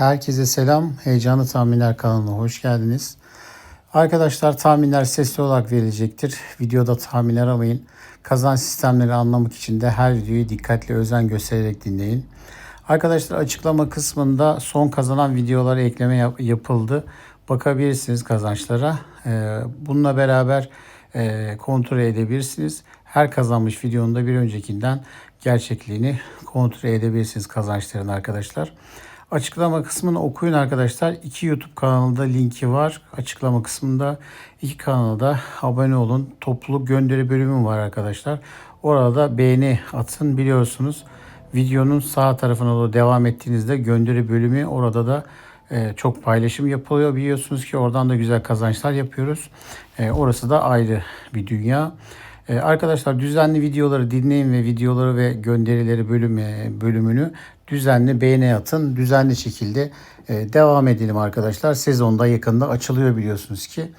Herkese selam. Heyecanlı Tahminler kanalına hoş geldiniz. Arkadaşlar tahminler sesli olarak verilecektir. Videoda tahmin aramayın. Kazanç sistemleri anlamak için de her videoyu dikkatli özen göstererek dinleyin. Arkadaşlar açıklama kısmında son kazanan videolara ekleme yap- yapıldı. Bakabilirsiniz kazançlara. Ee, bununla beraber kontrol edebilirsiniz. Her kazanmış videonun da bir öncekinden gerçekliğini kontrol edebilirsiniz kazançların arkadaşlar. Açıklama kısmını okuyun arkadaşlar. İki YouTube kanalında linki var. Açıklama kısmında iki kanalda abone olun. Topluluk gönderi bölümü var arkadaşlar. Orada beğeni atın biliyorsunuz. Videonun sağ tarafına doğru devam ettiğinizde gönderi bölümü orada da e, çok paylaşım yapılıyor. Biliyorsunuz ki oradan da güzel kazançlar yapıyoruz. E, orası da ayrı bir dünya. Ee, Arkadaşlar düzenli videoları dinleyin ve videoları ve gönderileri bölümü, bölümünü düzenli beğeni atın. Düzenli şekilde e, devam edelim arkadaşlar. Sezonda yakında açılıyor biliyorsunuz ki.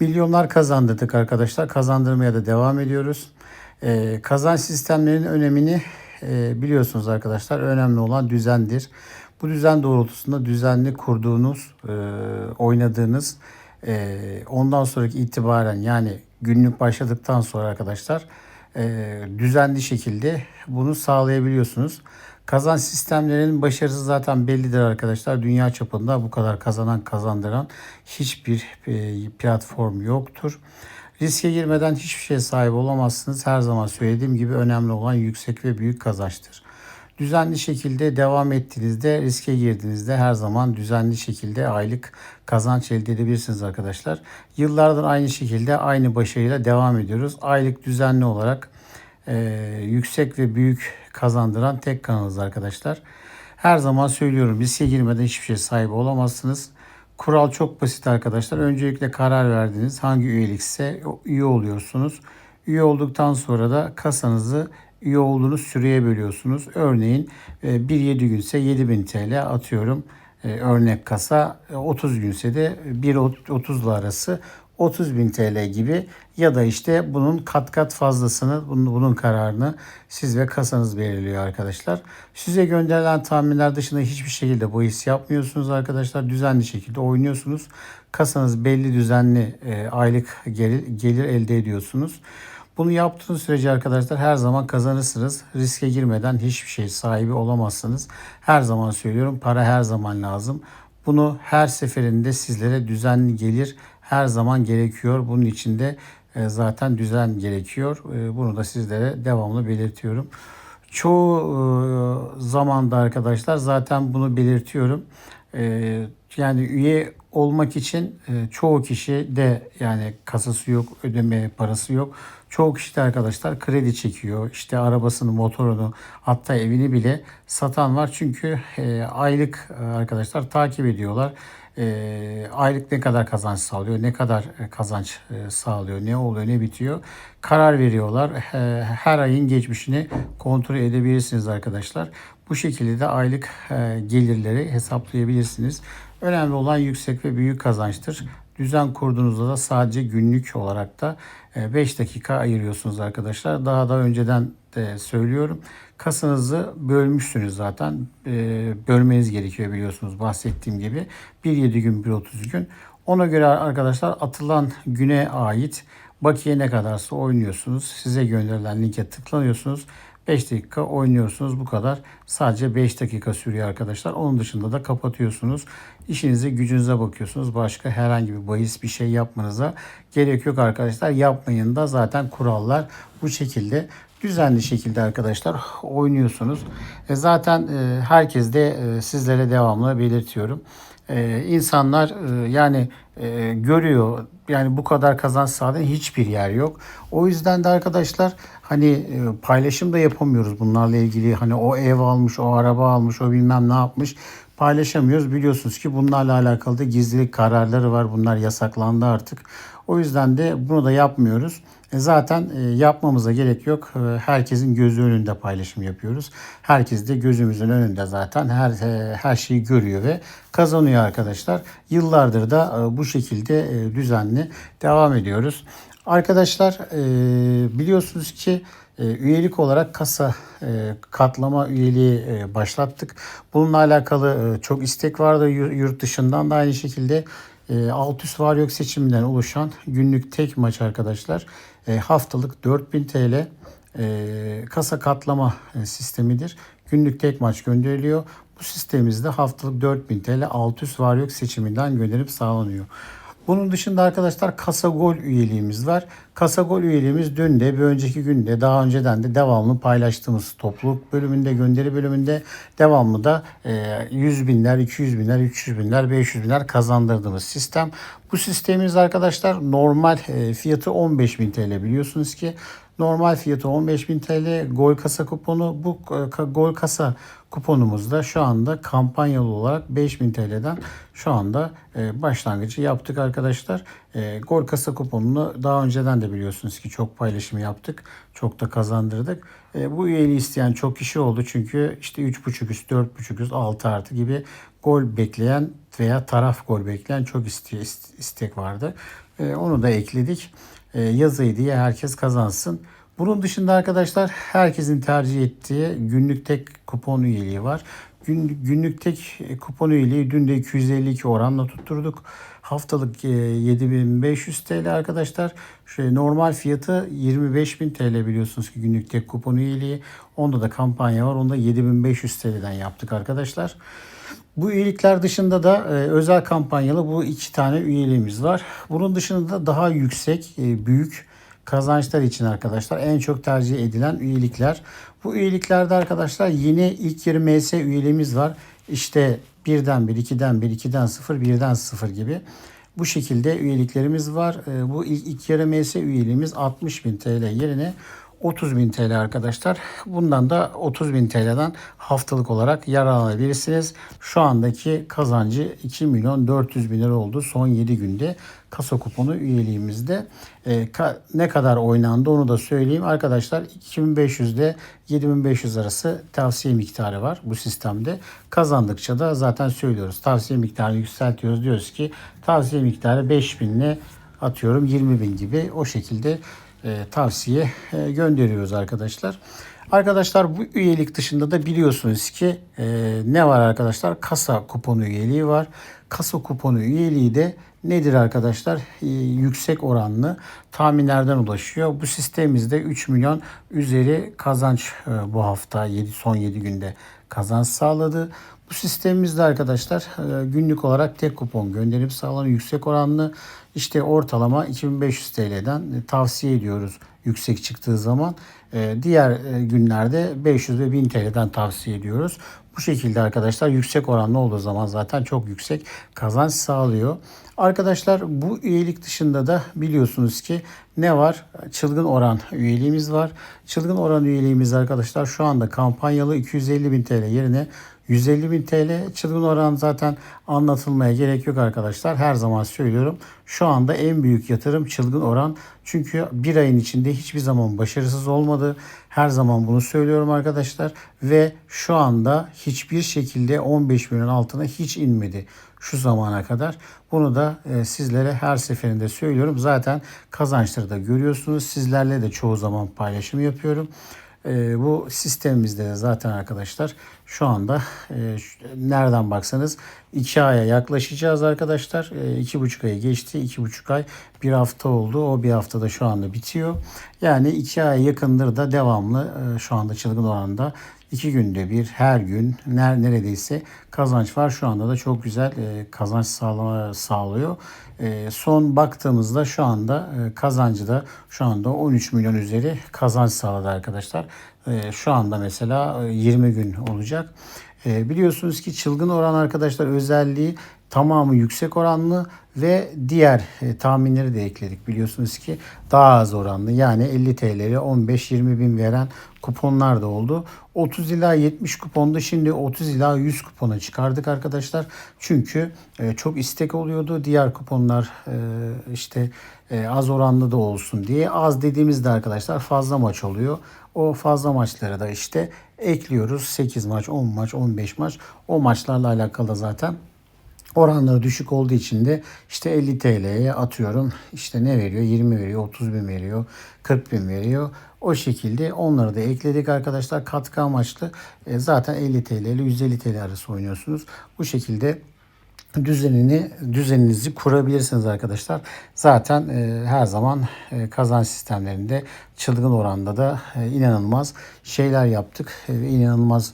Milyonlar kazandırdık arkadaşlar. Kazandırmaya da devam ediyoruz. Ee, Kazanç sistemlerinin önemini e, biliyorsunuz arkadaşlar. Önemli olan düzendir. Bu düzen doğrultusunda düzenli kurduğunuz, e, oynadığınız e, ondan sonraki itibaren yani günlük başladıktan sonra arkadaşlar e, düzenli şekilde bunu sağlayabiliyorsunuz. Kazanç sistemlerinin başarısı zaten bellidir arkadaşlar. Dünya çapında bu kadar kazanan kazandıran hiçbir e, platform yoktur. Riske girmeden hiçbir şeye sahip olamazsınız. Her zaman söylediğim gibi önemli olan yüksek ve büyük kazançtır. Düzenli şekilde devam ettiğinizde, riske girdiğinizde her zaman düzenli şekilde aylık kazanç elde edebilirsiniz arkadaşlar. Yıllardır aynı şekilde aynı başarıyla devam ediyoruz. Aylık düzenli olarak e, yüksek ve büyük kazandıran tek kanalız arkadaşlar. Her zaman söylüyorum riske girmeden hiçbir şey sahibi olamazsınız. Kural çok basit arkadaşlar. Öncelikle karar verdiniz. Hangi üyelikse üye oluyorsunuz. Üye olduktan sonra da kasanızı üye olduğunuz süreye bölüyorsunuz. Örneğin e, bir 7 günse 7000 TL atıyorum. E, Örnek kasa E, 30 günse de 1.30 arası 30 bin TL gibi ya da işte bunun kat kat fazlasını bunun, bunun kararını siz ve kasanız belirliyor arkadaşlar. Size gönderilen tahminler dışında hiçbir şekilde bu his yapmıyorsunuz arkadaşlar. Düzenli şekilde oynuyorsunuz. Kasanız belli düzenli e, aylık gelir, gelir elde ediyorsunuz. Bunu yaptığınız sürece arkadaşlar her zaman kazanırsınız. Riske girmeden hiçbir şey sahibi olamazsınız. Her zaman söylüyorum para her zaman lazım. Bunu her seferinde sizlere düzenli gelir her zaman gerekiyor. Bunun için de e, zaten düzen gerekiyor. E, Bunu da sizlere devamlı belirtiyorum. Çoğu e, zamanda arkadaşlar zaten bunu belirtiyorum. Yani üye olmak için e, çoğu kişi de yani kasası yok, ödeme parası yok. Çoğu kişi de arkadaşlar kredi çekiyor. İşte arabasını, motorunu hatta evini bile satan var. Çünkü e, aylık e, arkadaşlar takip ediyorlar. Aylık ne kadar kazanç sağlıyor, ne kadar kazanç sağlıyor, ne oluyor, ne bitiyor. Karar veriyorlar. Her ayın geçmişini kontrol edebilirsiniz arkadaşlar. Bu şekilde de aylık gelirleri hesaplayabilirsiniz. Önemli olan yüksek ve büyük kazançtır. Düzen kurduğunuzda da sadece günlük olarak da 5 dakika ayırıyorsunuz arkadaşlar. Daha da önceden de söylüyorum. Kasanızı bölmüşsünüz zaten. E, Bölmeniz gerekiyor biliyorsunuz bahsettiğim gibi. 1-7 gün, 1-30 gün. Ona göre arkadaşlar atılan güne ait bakiye ne kadarsa oynuyorsunuz. Size gönderilen linke tıklanıyorsunuz. 5 dakika oynuyorsunuz bu kadar. Sadece 5 dakika sürüyor arkadaşlar. Onun dışında da kapatıyorsunuz. İşinize gücünüze bakıyorsunuz. Başka herhangi bir bahis bir şey yapmanıza gerek yok arkadaşlar. Yapmayın da zaten kurallar bu şekilde. Düzenli şekilde arkadaşlar oynuyorsunuz. E zaten e, herkes de e, sizlere devamlı belirtiyorum. E, insanlar e, yani e, görüyor yani bu kadar kazanç sağlayan hiçbir yer yok. O yüzden de arkadaşlar hani e, paylaşım da yapamıyoruz bunlarla ilgili. Hani o ev almış, o araba almış, o bilmem ne yapmış paylaşamıyoruz. Biliyorsunuz ki bunlarla alakalı da gizlilik kararları var. Bunlar yasaklandı artık. O yüzden de bunu da yapmıyoruz. E, Zaten e, yapmamıza gerek yok. E, Herkesin gözü önünde paylaşım yapıyoruz. Herkes de gözümüzün önünde zaten her e, her şeyi görüyor ve kazanıyor arkadaşlar. Yıllardır da bu şekilde düzenli devam ediyoruz. Arkadaşlar biliyorsunuz ki üyelik olarak kasa e, katlama üyeliği e, başlattık. Bununla alakalı e, çok istek vardı Yu- yurt dışından da aynı şekilde alt üst var yok seçiminden oluşan günlük tek maç arkadaşlar. Haftalık 4000 TL kasa katlama sistemidir. Günlük tek maç gönderiliyor. Bu sistemimizde haftalık 4000 TL alt üst var yok seçiminden gönderip sağlanıyor. Bunun dışında arkadaşlar Kasa Gol üyeliğimiz var. Kasa Gol üyeliğimiz dün de bir önceki günde daha önceden de devamlı paylaştığımız topluluk bölümünde gönderi bölümünde devamlı da e, 100 binler, 200 binler, 300 binler, 500 binler kazandırdığımız sistem. Bu sistemimiz arkadaşlar normal e, fiyatı 15 bin TL biliyorsunuz ki normal fiyatı 15.000 TL gol kasa kuponu bu e, gol kasa kuponumuzda şu anda kampanyalı olarak 5000 TL'den şu anda e, başlangıcı yaptık arkadaşlar. E, gol kasa kuponunu daha önceden de biliyorsunuz ki çok paylaşım yaptık. Çok da kazandırdık. Bu üyeliği isteyen çok kişi oldu çünkü işte 3.5 üst, 4.5 üst, 6 artı gibi gol bekleyen veya taraf gol bekleyen çok iste- ist- istek vardı. Onu da ekledik. E, yazıyı diye herkes kazansın. Bunun dışında arkadaşlar herkesin tercih ettiği günlük tek kupon üyeliği var. Gün, günlük tek kupon üyeliği dün de 252 oranla tutturduk. Haftalık e, 7500 TL arkadaşlar. Şöyle normal fiyatı 25000 TL biliyorsunuz ki günlük tek kupon üyeliği. Onda da kampanya var. Onda 7500 TL'den yaptık arkadaşlar. Bu üyelikler dışında da e, özel kampanyalı bu iki tane üyeliğimiz var. Bunun dışında da daha yüksek, e, büyük kazançlar için arkadaşlar en çok tercih edilen üyelikler. Bu üyeliklerde arkadaşlar yine ilk yarı MS üyeliğimiz var. İşte birden bir, ikiden bir, ikiden sıfır, birden sıfır gibi. Bu şekilde üyeliklerimiz var. E, Bu ilk, ilk yarı MS üyeliğimiz 60.000 TL yerine 30.000 TL arkadaşlar. Bundan da 30.000 TL'den haftalık olarak yararlanabilirsiniz. Şu andaki kazancı 2 milyon 400 bin lira oldu son 7 günde. Kasa kuponu üyeliğimizde e, ka- ne kadar oynandı onu da söyleyeyim. Arkadaşlar 2500 ile 7500 arası tavsiye miktarı var bu sistemde. Kazandıkça da zaten söylüyoruz. Tavsiye miktarını yükseltiyoruz. Diyoruz ki tavsiye miktarı 5000 ile atıyorum 20 bin gibi o şekilde tavsiye e, gönderiyoruz arkadaşlar. Arkadaşlar bu üyelik dışında da biliyorsunuz ki e, ne var arkadaşlar? Kasa kuponu üyeliği var. Kasa kuponu üyeliği de nedir arkadaşlar? E, yüksek oranlı tahminlerden ulaşıyor. Bu sistemimizde 3 milyon üzeri kazanç e, bu hafta 7 son 7 günde kazanç sağladı. Bu sistemimizde arkadaşlar e, günlük olarak tek kupon gönderip sağlanan yüksek oranlı işte ortalama 2500 TL'den tavsiye ediyoruz yüksek çıktığı zaman. E, Diğer e, günlerde 500 ve 1000 TL'den tavsiye ediyoruz. Bu şekilde arkadaşlar yüksek oranlı olduğu zaman zaten çok yüksek kazanç sağlıyor. Arkadaşlar bu üyelik dışında da biliyorsunuz ki ne var? Çılgın oran üyeliğimiz var. Çılgın oran üyeliğimiz arkadaşlar şu anda kampanyalı 250 bin TL yerine 150 bin TL çılgın oran zaten anlatılmaya gerek yok arkadaşlar. Her zaman söylüyorum. Şu anda en büyük yatırım çılgın oran. Çünkü bir ayın içinde hiçbir zaman başarısız olmadı. Her zaman bunu söylüyorum arkadaşlar. Ve şu anda hiçbir şekilde 15 milyon altına hiç inmedi şu zamana kadar. Bunu da e, sizlere her seferinde söylüyorum. Zaten kazançları da görüyorsunuz. Sizlerle de çoğu zaman paylaşım yapıyorum. E, bu sistemimizde de zaten arkadaşlar şu anda e, nereden baksanız 2 aya yaklaşacağız arkadaşlar. 2,5 ayı geçti. 2,5 ay bir hafta oldu. O bir haftada şu anda bitiyor. Yani 2 aya yakındır da devamlı e, şu anda çılgın oranda iki günde bir her gün ner neredeyse kazanç var. Şu anda da çok güzel e, kazanç sağlama, sağlıyor. E, son baktığımızda şu anda e, kazancı da şu anda 13 milyon üzeri kazanç sağladı arkadaşlar. E, şu anda mesela e, 20 gün olacak. Biliyorsunuz ki çılgın oran arkadaşlar özelliği tamamı yüksek oranlı ve diğer tahminleri de ekledik. Biliyorsunuz ki daha az oranlı yani 50 TL'ye 15-20 bin veren kuponlar da oldu. 30 ila 70 kuponda şimdi 30 ila 100 kupona çıkardık arkadaşlar. Çünkü e, çok istek oluyordu. Diğer kuponlar e, işte e, az oranlı da olsun diye. Az dediğimizde arkadaşlar fazla maç oluyor. O fazla maçları da işte ekliyoruz. 8 maç, 10 maç, 15 maç. O maçlarla alakalı zaten Oranları düşük olduğu için de işte 50 TL'ye atıyorum işte ne veriyor 20 veriyor 30 bin veriyor 40 bin veriyor. O şekilde onları da ekledik arkadaşlar katkı amaçlı E, zaten 50 TL ile 150 TL arası oynuyorsunuz. Bu şekilde düzenini düzeninizi kurabilirsiniz arkadaşlar. Zaten e, her zaman e, kazanç sistemlerinde çılgın oranda da e, inanılmaz şeyler yaptık e, inanılmaz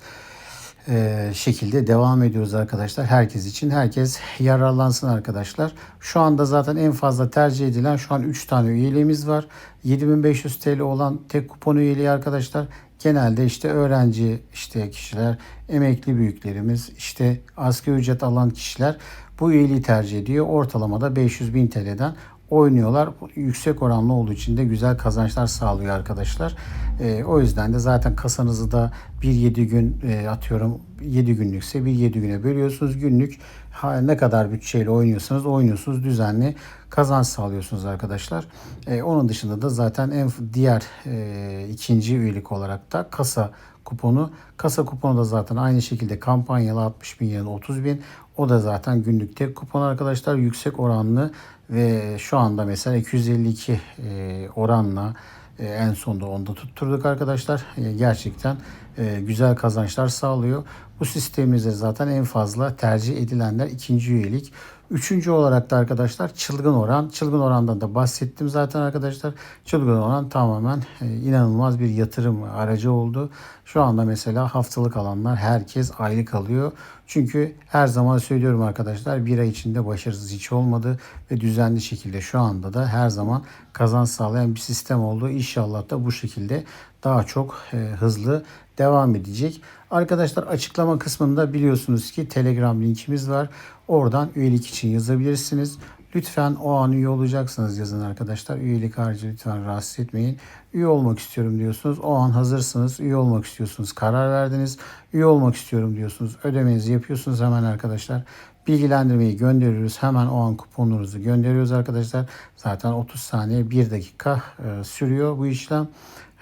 şekilde devam ediyoruz arkadaşlar. Herkes için herkes yararlansın arkadaşlar. Şu anda zaten en fazla tercih edilen şu an 3 tane üyeliğimiz var. 7500 TL olan tek kupon üyeliği arkadaşlar. Genelde işte öğrenci işte kişiler, emekli büyüklerimiz, işte asgari ücret alan kişiler bu üyeliği tercih ediyor. Ortalamada 500 bin TL'den oynuyorlar. Yüksek oranlı olduğu için de güzel kazançlar sağlıyor arkadaşlar. E, o yüzden de zaten kasanızı da bir 7 gün e, atıyorum 7 günlükse bir 7 güne bölüyorsunuz. Günlük ne kadar bütçeyle oynuyorsanız oynuyorsunuz. Düzenli kazanç sağlıyorsunuz arkadaşlar. E, onun dışında da zaten en diğer e, ikinci üyelik olarak da kasa kuponu. Kasa kuponu da zaten aynı şekilde kampanyalı 60 bin da 30 bin. O da zaten günlük tek kupon arkadaşlar. Yüksek oranlı ve şu anda mesela 252 e, oranla e, en sonda onda tutturduk arkadaşlar. E, gerçekten e, güzel kazançlar sağlıyor. Bu sistemimizde zaten en fazla tercih edilenler ikinci üyelik. Üçüncü olarak da arkadaşlar çılgın oran. Çılgın orandan da bahsettim zaten arkadaşlar. Çılgın oran tamamen e, inanılmaz bir yatırım aracı oldu. Şu anda mesela haftalık alanlar herkes aylık alıyor. Çünkü her zaman söylüyorum arkadaşlar bir ay içinde başarısız hiç olmadı ve düzenli şekilde şu anda da her zaman kazanç sağlayan bir sistem oldu. İnşallah da bu şekilde daha çok e, hızlı devam edecek. Arkadaşlar açıklama kısmında biliyorsunuz ki Telegram linkimiz var. Oradan üyelik için yazabilirsiniz. Lütfen o an üye olacaksanız yazın arkadaşlar. Üyelik harici lütfen rahatsız etmeyin. Üye olmak istiyorum diyorsunuz. O an hazırsınız. Üye olmak istiyorsunuz. Karar verdiniz. Üye olmak istiyorum diyorsunuz. Ödemenizi yapıyorsunuz hemen arkadaşlar. Bilgilendirmeyi gönderiyoruz. Hemen o an kuponunuzu gönderiyoruz arkadaşlar. Zaten 30 saniye 1 dakika e, sürüyor bu işlem.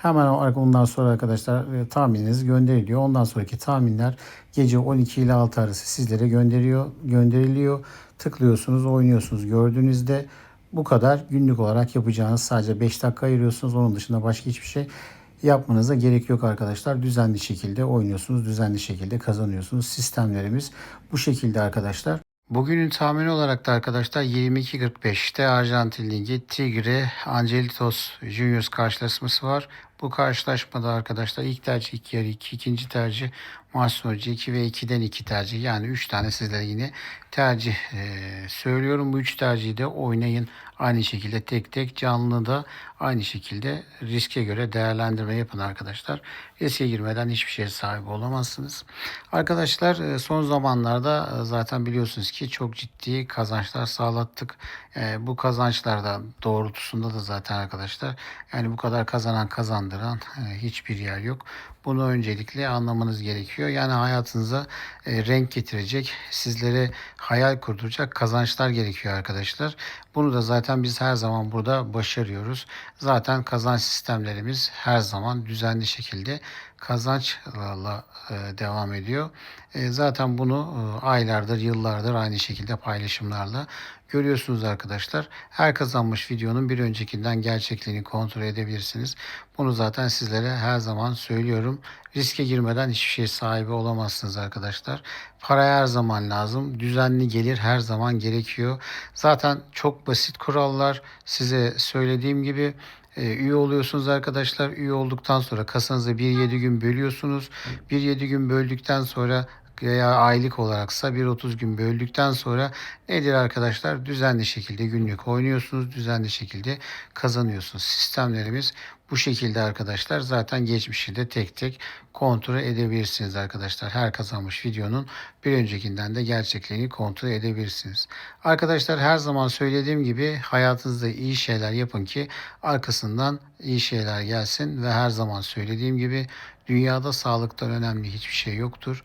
Hemen ondan sonra arkadaşlar e, tahmininiz gönderiliyor. Ondan sonraki tahminler gece 12 ile 6 arası sizlere gönderiyor, gönderiliyor. Tıklıyorsunuz, oynuyorsunuz. Gördüğünüzde bu kadar günlük olarak yapacağınız sadece 5 dakika ayırıyorsunuz. Onun dışında başka hiçbir şey yapmanıza gerek yok arkadaşlar. Düzenli şekilde oynuyorsunuz, düzenli şekilde kazanıyorsunuz. Sistemlerimiz bu şekilde arkadaşlar. Bugünün tahmini olarak da arkadaşlar 22.45'te Arjantin Ligi Tigre Angelitos Juniors karşılaşması var. Bu karşılaşmada arkadaşlar ilk tercih 2 yarı 2, ikinci tercih Masnoci 2 ve 2'den 2 tercih. Yani 3 tane sizlere yine tercih e, söylüyorum. Bu 3 tercihi de oynayın. Aynı şekilde tek tek canlı da aynı şekilde riske göre değerlendirme yapın arkadaşlar. Riske girmeden hiçbir şeye sahip olamazsınız. Arkadaşlar e, son zamanlarda e, zaten biliyorsunuz ki çok ciddi kazançlar sağlattık. E, bu kazançlarda doğrultusunda da zaten arkadaşlar yani bu kadar kazanan kazandıran hiçbir yer yok. Bunu öncelikle anlamanız gerekiyor. Yani hayatınıza e, renk getirecek, sizlere hayal kurduracak kazançlar gerekiyor arkadaşlar. Bunu da zaten biz her zaman burada başarıyoruz. Zaten kazanç sistemlerimiz her zaman düzenli şekilde kazançla e, devam ediyor. E, zaten bunu e, aylardır, yıllardır aynı şekilde paylaşımlarla görüyorsunuz arkadaşlar. Her kazanmış videonun bir öncekinden gerçekliğini kontrol edebilirsiniz. Bunu zaten sizlere her zaman söylüyorum. Riske girmeden hiçbir şey sahibi olamazsınız arkadaşlar. Para her zaman lazım. Düzenli gelir her zaman gerekiyor. Zaten çok basit kurallar. Size söylediğim gibi e, üye oluyorsunuz arkadaşlar. Üye olduktan sonra kasanızı 1-7 gün bölüyorsunuz. 1-7 gün böldükten sonra veya aylık olaraksa 1-30 gün böldükten sonra nedir arkadaşlar? Düzenli şekilde günlük oynuyorsunuz. Düzenli şekilde kazanıyorsunuz. Sistemlerimiz bu şekilde arkadaşlar zaten geçmişi de tek tek kontrol edebilirsiniz arkadaşlar. Her kazanmış videonun bir öncekinden de gerçekliğini kontrol edebilirsiniz. Arkadaşlar her zaman söylediğim gibi hayatınızda iyi şeyler yapın ki arkasından iyi şeyler gelsin ve her zaman söylediğim gibi dünyada sağlıktan önemli hiçbir şey yoktur.